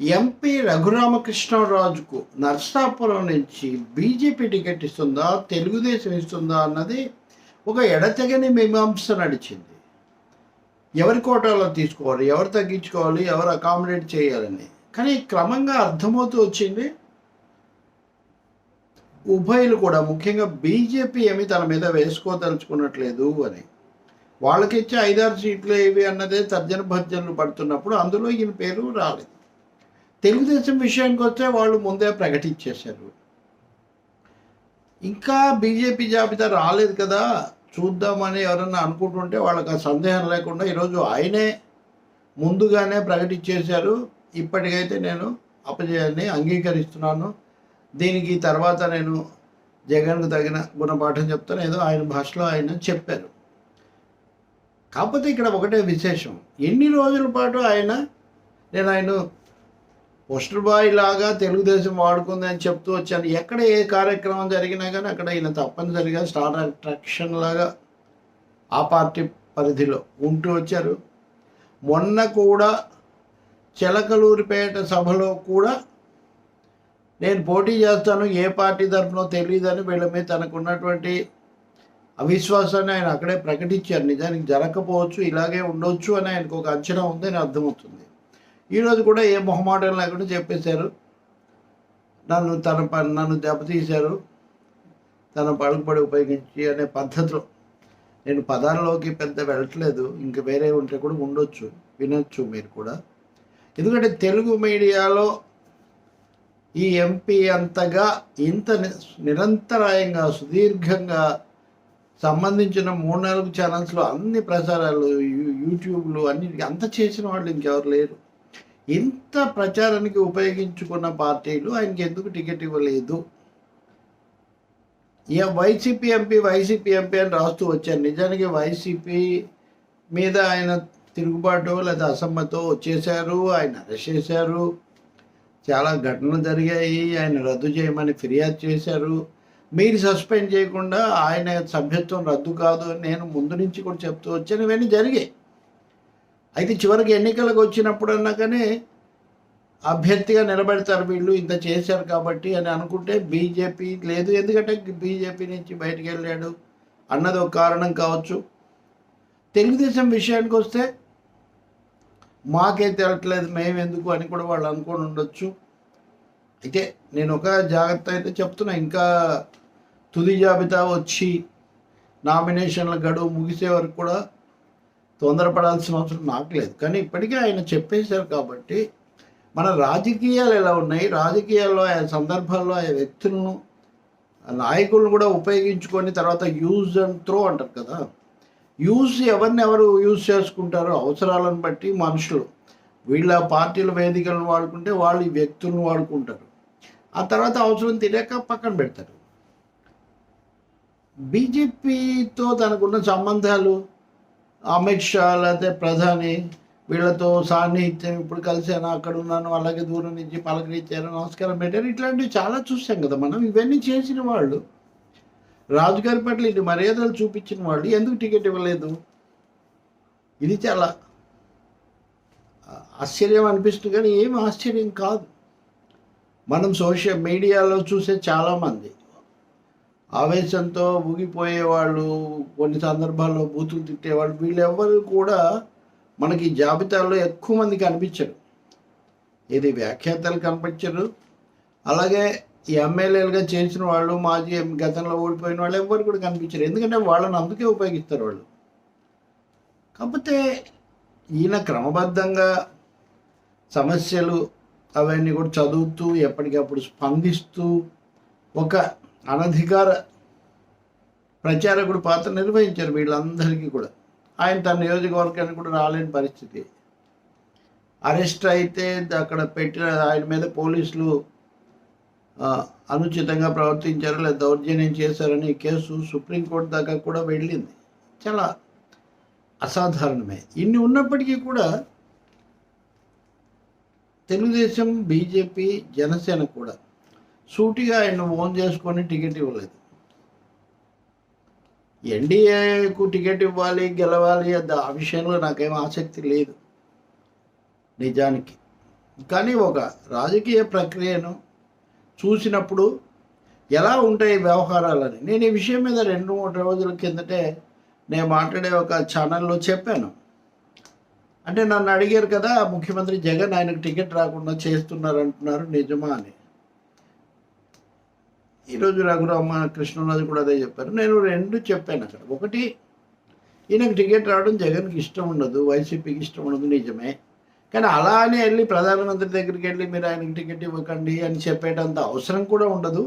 MP రఘురామకృష్ణరాజుకు Narsapuram నుంచి BJP ticket ఇస్తుందా తెలుగుదేశం ఇస్తుందా అన్నది ఒక ఎడతెగని మీమాంస నడిచింది. ఎవరి కోటాలో తీసుకోవాలి ఎవరు తగ్గించుకోవాలి ఎవరు అకామిడేట్ చేయాలని. కానీ క్రమంగా అర్థమవుతూ వచ్చింది ఉభయలు కూడా ముఖ్యంగా బీజేపీ ఏమి తన మీద వేసుకోదలుచుకున్నట్లేదు అని. వాళ్ళకిచ్చే ఐదారు సీట్లు ఏవి అన్నదే తర్జన భర్జనలు పడుతున్నప్పుడు అందులో ఈయన పేరు రాలేదు. తెలుగుదేశం విషయానికి వస్తే వాళ్ళు ముందే ప్రకటించేశారు. ఇంకా బీజేపీ జాబితా రాలేదు కదా. చూద్దామని ఎవరన్నా అనుకుంటుంటే వాళ్ళకి ఆ సందేహం లేకుండా ఈరోజు ఆయనే ముందుగానే ప్రకటించేశారు. ఇప్పటికైతే నేను అపజయాన్ని అంగీకరిస్తున్నాను. దీనికి తర్వాత నేను జగన్కు తగిన గుణపాఠం చెప్తాను. ఏదో ఆయన భాషలో ఆయన చెప్పారు. కాకపోతే ఇక్కడ ఒకటే విశేషం. ఎన్ని రోజుల పాటు ఆయన నేను ఆయన పోస్టర్ లాగా తెలుగుదేశం వాడుకుంది అని చెప్తూ వచ్చాను. ఎక్కడ ఏ కార్యక్రమం జరిగినా కానీ అక్కడ ఈయన తప్పనిసరిగా స్టార్ అట్రాక్షన్ లాగా ఆ పార్టీ పరిధిలో ఉంటూ వచ్చారు. మొన్న కూడా చిలకలూరిపేట సభలో కూడా నేను పోటీ చేస్తాను ఏ పార్టీ తరఫునో తెలియదని వీళ్ళ మీద తనకున్నటువంటి అవిశ్వాసాన్ని ఆయన అక్కడే ప్రకటించారు. నిజానికి జరగకపోవచ్చు ఇలాగే ఉండొచ్చు అని ఆయనకు ఒక అంచనా ఉందని అర్థమవుతుంది. ఈరోజు కూడా ఏ మొహమాటం లేకుండా చెప్పేశారు. నన్ను తన ప నన్ను దెబ్బతీశారు. తన పలుకుబడి ఉపయోగించి అనే పద్ధతిలో నేను పదాల్లోకి పెద్ద వెళ్ళట్లేదు. ఇంక వేరే ఉంటే కూడా ఉండొచ్చు వినొచ్చు మీరు కూడా. ఎందుకంటే తెలుగు మీడియాలో ఈ ఎంపీ అంతగా ఇంత ని- నిరంతరాయంగా సుదీర్ఘంగా సంబంధించిన మూడు నాలుగు ఛానల్స్లో అన్ని ప్రసారాలు యూట్యూబ్లు అన్ని అంత చేసిన వాళ్ళు ఇంకెవరు లేరు. ఇంత ప్రచారానికి ఉపయోగించుకున్న పార్టీలు ఆయనకి ఎందుకు టికెట్ ఇవ్వలేదు? ఇక వైసీపీ ఎంపీ వైసీపీ ఎంపీ అని రాస్తూ వచ్చారు. నిజానికి వైసీపీ మీద ఆయన తిరుగుబాటు లేదా అసమ్మతో వచ్చేశారు ఆయన అరెస్ట్ చేశారు. చాలా ఘటనలు జరిగాయి. ఆయన రద్దు చేయమని ఫిర్యాదు చేశారు. మీరు సస్పెండ్ చేయకుండా ఆయన సభ్యత్వం రద్దు కాదు అని నేను ముందు నుంచి కూడా చెప్తూ వచ్చాను. ఇవన్నీ జరిగాయి. అయితే చివరికి ఎన్నికలకు వచ్చినప్పుడన్నా కానీ అభ్యర్థిగా నిలబెడతారు వీళ్ళు ఇంత చేశారు కాబట్టి అని అనుకుంటే బీజేపీ లేదు. ఎందుకంటే బీజేపీ నుంచి బయటకు వెళ్ళాడు అన్నది ఒక కారణం కావచ్చు. తెలుగుదేశం విషయానికి వస్తే మాకే తెలట్లేదు మేము ఎందుకు అని కూడా వాళ్ళు అనుకుని ఉండొచ్చు. అయితే నేను ఒక జాగ్రత్త అయితే చెప్తున్నా. ఇంకా తుది జాబితా వచ్చి నామినేషన్ల గడువు ముగిసే వరకు కూడా తొందరపడాల్సిన అవసరం నాకు లేదు. కానీ ఇప్పటికే ఆయన చెప్పేశారు కాబట్టి మన రాజకీయాలు ఎలా ఉన్నాయి? రాజకీయాల్లో ఆయా సందర్భాల్లో ఆయా వ్యక్తులను ఆ నాయకులను కూడా ఉపయోగించుకొని తర్వాత యూజ్ అండ్ త్రో అంటారు కదా. యూజ్ ఎవరిని ఎవరు యూజ్ చేసుకుంటారో అవసరాలను బట్టి మనుషులు. వీళ్ళ పార్టీల వేదికలను వాడుకుంటే వాళ్ళు ఈ వ్యక్తులను వాడుకుంటారు. ఆ తర్వాత అవసరం తెలియక పక్కన పెడతారు. బీజేపీతో తనకున్న సంబంధాలు అమిత్ షా లేకపోతే ప్రధాని వీళ్ళతో సాన్నిహిత్యం ఇప్పుడు కలిశాను అక్కడ ఉన్నాను అలాగే దూరం నుంచి పలకరించారు నమస్కారం పెట్టారు. ఇట్లాంటివి చాలా చూసాం కదా మనం. ఇవన్నీ చేసిన వాళ్ళు రాజుగారి పట్ల ఇన్ని మర్యాదలు చూపించిన వాళ్ళు ఎందుకు టికెట్ ఇవ్వలేదు? ఇది చాలా ఆశ్చర్యం అనిపిస్తుంది కానీ ఏం ఆశ్చర్యం కాదు. మనం సోషల్ మీడియాలో చూసే చాలామంది ఆవేశంతో ఊగిపోయేవాళ్ళు కొన్ని సందర్భాల్లో బూతులు తిట్టేవాళ్ళు వీళ్ళెవ్వరు కూడా మనకి జాబితాలో ఎక్కువ మంది కనిపించరు. ఇది వ్యాఖ్యాతలు కనిపించరు. అలాగే ఈ ఎమ్మెల్యేలుగా చేసిన వాళ్ళు మాజీ ఎం- గతంలో ఓడిపోయిన వాళ్ళు ఎవ్వరు కూడా కనిపించరు. ఎందుకంటే వాళ్ళని అందుకే ఉపయోగిస్తారు వాళ్ళు. కాకపోతే ఈయన క్రమబద్ధంగా సమస్యలు అవన్నీ కూడా చదువుతూ ఎప్పటికప్పుడు స్పందిస్తూ ఒక అనధికార ప్రచారకుడు పాత్ర నిర్వహించారు వీళ్ళందరికీ కూడా. ఆయన తన నియోజకవర్గానికి కూడా రాలేని పరిస్థితి. అరెస్ట్ అయితే అక్కడ పెట్టిన ఆయన మీద పోలీసులు అనుచితంగా ప్రవర్తించారు లేదా దౌర్జన్యం చేశారని కేసు సుప్రీంకోర్టు దాకా కూడా వెళ్ళింది. చాలా అసాధారణమే. ఇన్ని ఉన్నప్పటికీ కూడా తెలుగుదేశం బీజేపీ జనసేన కూడా సూటిగా ఆయన ఓన్ చేసుకొని టికెట్ ఇవ్వలేదు. ఎన్డీఏకు టికెట్ ఇవ్వాలి గెలవాలి అది ఆ విషయంలో నాకేం ఆసక్తి లేదు. నిజానికి. కానీ ఒక రాజకీయ ప్రక్రియను చూసినప్పుడు ఎలా ఉంటాయి వ్యవహారాలని? నేను ఈ విషయం మీద రెండు మూడు రోజుల కిందటే నేను మాట్లాడే ఒక ఛానల్లో చెప్పాను. అంటే నన్ను అడిగారు కదా ముఖ్యమంత్రి జగన్ ఆయనకు టికెట్ రాకుండా చేస్తున్నారు అంటున్నారు నిజమా అని. ఈరోజు రఘురామ కృష్ణరాజు కూడా అదే చెప్పారు. నేను రెండు చెప్పాను అక్కడ. ఒకటి ఈయనకు టికెట్ రావడం జగన్కి ఇష్టం ఉండదు వైసీపీకి ఇష్టం ఉండదు నిజమే. కానీ అలానే వెళ్ళి ప్రధానమంత్రి దగ్గరికి వెళ్ళి మీరు ఆయనకి టికెట్ ఇవ్వకండి అని చెప్పేటంత అవసరం కూడా ఉండదు.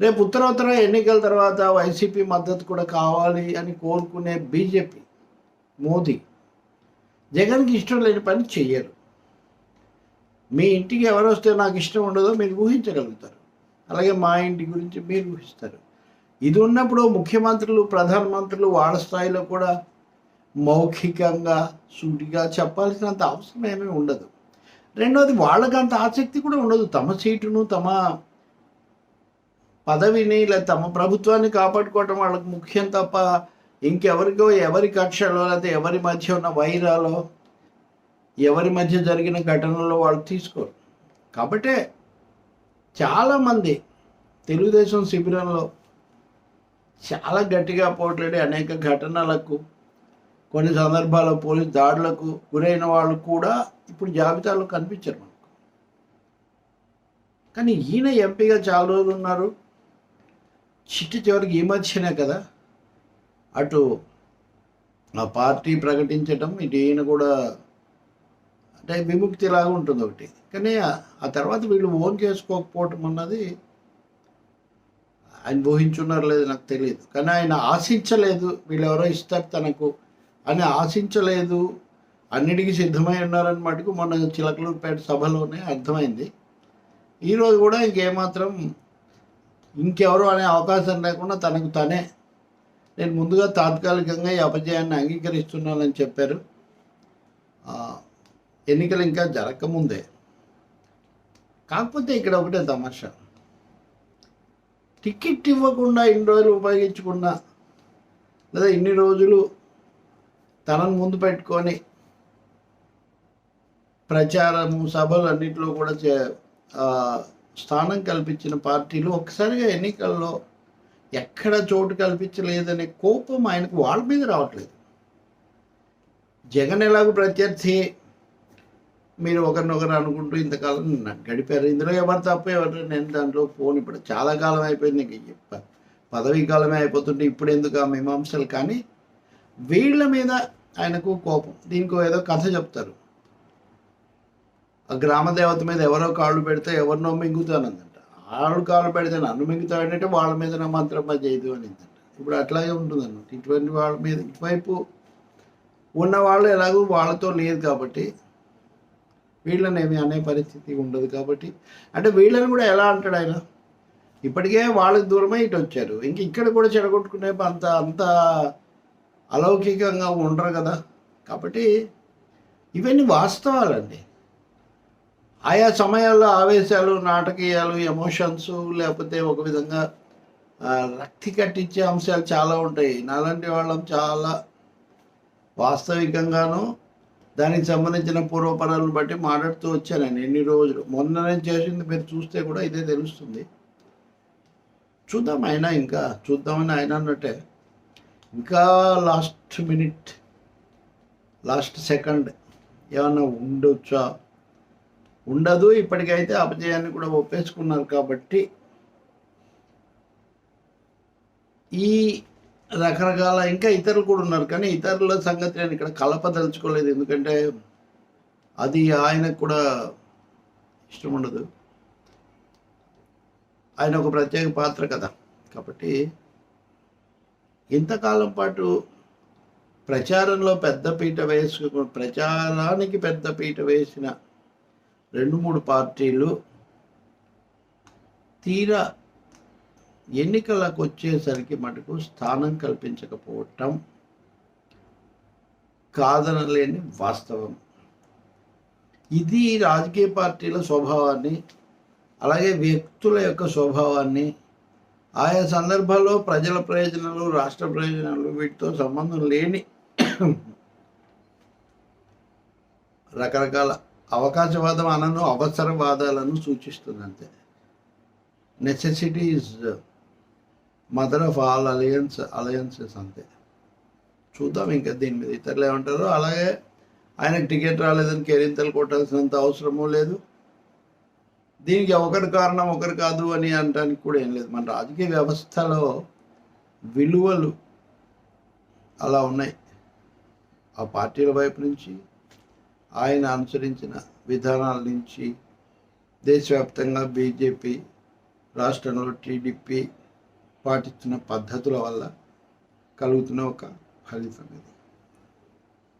రేపు ఉత్తరోత్తర ఎన్నికల తర్వాత వైసీపీ మద్దతు కూడా కావాలి అని కోరుకునే బీజేపీ మోదీ జగన్కి ఇష్టం లేని పని చెయ్యరు మీ ఇంటికి ఎవరు వస్తే నాకు ఇష్టం ఉండదో మీరు ఊహించగలుగుతారు. అలాగే మా ఇంటి గురించి మీరు ఊహిస్తారు. ఇది ఉన్నప్పుడు ముఖ్యమంత్రులు ప్రధానమంత్రులు వాళ్ళ స్థాయిలో కూడా మౌఖికంగా సూటిగా చెప్పాల్సినంత అవసరం ఏమీ ఉండదు. రెండవది వాళ్ళకి అంత ఆసక్తి కూడా ఉండదు. తమ సీటును తమ పదవిని లేదా తమ ప్రభుత్వాన్ని కాపాడుకోవటం వాళ్ళకి ముఖ్యం తప్ప ఇంకెవరికో ఎవరి కక్షలో లేకపోతే ఎవరి మధ్య ఉన్న వైరాలో ఎవరి మధ్య జరిగిన ఘటనలో వాళ్ళు తీసుకోరు. కాబట్టే చాలామంది తెలుగుదేశం శిబిరంలో చాలా గట్టిగా పోట్లాడి అనేక ఘటనలకు కొన్ని సందర్భాల్లో పోలీస్ దాడులకు గురైన వాళ్ళు కూడా ఇప్పుడు జాబితాలో కనిపించారు మనకు. కానీ ఈయన ఎంపీగా చాలా రోజులు ఉన్నారు. చిట్టు చివరికి ఈ మధ్యనే కదా అటు ఆ పార్టీ ప్రకటించటం ఇటు ఈయన కూడా అంటే విముక్తి లాగా ఉంటుంది ఒకటి. కానీ ఆ- తర్వాత వీళ్ళు ఓన్ చేసుకోకపోవటం అన్నది ఆయన ఊహించున్నారు లేదు నాకు తెలియదు. కానీ ఆయన ఆశించలేదు వీళ్ళెవరో ఇస్తారు తనకు. అని ఆశించలేదు. అన్నిటికీ సిద్ధమై ఉన్నారని మటుకు మొన్న చిలకలూరుపేట సభలోనే అర్థమైంది. ఈరోజు కూడా ఇంకేమాత్రం ఇంకెవరు అనే అవకాశం లేకుండా తనకు తనే. నేను ముందుగా తాత్కాలికంగా ఈ అపజయాన్ని అంగీకరిస్తున్నానని చెప్పారు. ఎన్నికలు ఇంకా జరగకముందే. కాకపోతే ఇక్కడ ఒకటే తమాషా. టికెట్ ఇవ్వకుండా ఇన్ని రోజులు ఉపయోగించుకున్న లేదా ఇన్ని రోజులు తనను ముందు పెట్టుకొని ప్రచారము సభలు అన్నింటిలో కూడా చే స్థానం కల్పించిన పార్టీలు ఒక్కసారిగా ఎన్నికల్లో ఎక్కడ చోటు కల్పించలేదనే కోపం ఆయనకు వాళ్ళ మీద రావట్లేదు. జగన్ ఎలాగో ప్రత్యర్థి మీరు ఒకరినొకరు అనుకుంటూ ఇంతకాలం గడిపారు. ఇందులో ఎవరు తప్ప ఎవరు నేను దాంట్లో ఫోన్ ఇప్పుడు చాలా కాలం అయిపోయింది నీకు చెప్ప పదవీ కాలమే అయిపోతుంటే ఇప్పుడు ఎందుకు ఆ మీమాంసలు? కానీ వీళ్ళ మీద ఆయనకు కోపం. దీనికి ఏదో కథ చెప్తారు. ఆ గ్రామ దేవత మీద ఎవరో కాళ్ళు పెడితే ఎవరినో మింగుతానందంట వాళ్ళు కాళ్ళు పెడితే నన్ను మింగుతాడంటే వాళ్ళ మీద నా మంత్రమ్మ చేయదు అనిందంట. ఇప్పుడు అట్లాగే ఉంటుందన్నమాట. ఇటువంటి వాళ్ళ మీద ఇటువైపు ఉన్న వాళ్ళు ఎలాగో వాళ్ళతో లేదు కాబట్టి వీళ్ళని ఏమి అనే పరిస్థితి ఉండదు కాబట్టి అంటే వీళ్ళని కూడా ఎలా అంటాడు ఆయన? ఇప్పటికే వాళ్ళకి దూరమే ఇటు వచ్చారు. ఇంక ఇక్కడ కూడా చెడగొట్టుకునే అంత అంత అలౌకికంగా ఉండరు కదా. కాబట్టి ఇవన్నీ వాస్తవాలండి. ఆయా సమయాల్లో ఆవేశాలు నాటకీయాలు ఎమోషన్స్ లేకపోతే ఒక విధంగా రక్తి కట్టించే అంశాలు చాలా ఉంటాయి. నాలాంటి వాళ్ళం చాలా వాస్తవికంగాను దానికి సంబంధించిన పూర్వపరాలను బట్టి మాట్లాడుతూ వచ్చాను నేను ఎన్ని రోజులు. మొన్న నేను చేసింది మీరు చూస్తే కూడా ఇదే తెలుస్తుంది. చూద్దాం ఆయన ఇంకా చూద్దామని ఆయన అన్నట్టే. ఇంకా లాస్ట్ మినిట్ లాస్ట్ సెకండ్ ఏమన్నా ఉండొచ్చా? ఉండదు ఇప్పటికైతే అపజయాన్ని కూడా ఒప్పేసుకున్నారు కాబట్టి ఈ రకరకాల ఇంకా ఇతరులు కూడా ఉన్నారు. కానీ ఇతరుల సంగతి నేను ఇక్కడ కలపదలుచుకోలేదు. ఎందుకంటే అది ఆయనకు కూడా ఇష్టం ఉండదు. ఆయన ఒక ప్రత్యేక పాత్ర కదా. కాబట్టి ఇంతకాలం పాటు ప్రచారంలో పెద్ద పీట వేసుకు ప్రచారానికి పెద్ద పీట వేసిన రెండు మూడు పార్టీలు తీరా ఎన్నికలకు వచ్చేసరికి మటుకు స్థానం కల్పించకపోవటం కాదనలేని వాస్తవం. ఇది రాజకీయ పార్టీల స్వభావాన్ని అలాగే వ్యక్తుల యొక్క స్వభావాన్ని ఆయా సందర్భాల్లో ప్రజల ప్రయోజనాలు రాష్ట్ర ప్రయోజనాలు వీటితో సంబంధం లేని రకరకాల అవకాశవాదం అనను అవసరవాదాలను సూచిస్తుంది అంతే necessity is mother of all alliance alliances అంతే. చూద్దాం ఇంకా దీని మీద ఇతరులు ఏమంటారు. అలాగే ఆయనకు టికెట్ రాలేదని కేరింతలు కొట్టాల్సినంత అవసరమూ లేదు. దీనికి ఒకరి కారణం ఒకరు కాదు అని అనడానికి కూడా ఏం లేదు. మన రాజకీయ వ్యవస్థలో విలువలు అలా ఉన్నాయి. ఆ పార్టీల వైపు నుంచి ఆయన అనుసరించిన విధానాల నుంచి దేశవ్యాప్తంగా బీజేపీ రాష్ట్రంలో టీడీపీ పాటిస్తున్న పద్ధతుల వల్ల కలుగుతున్న ఒక ఫలితం ఇది.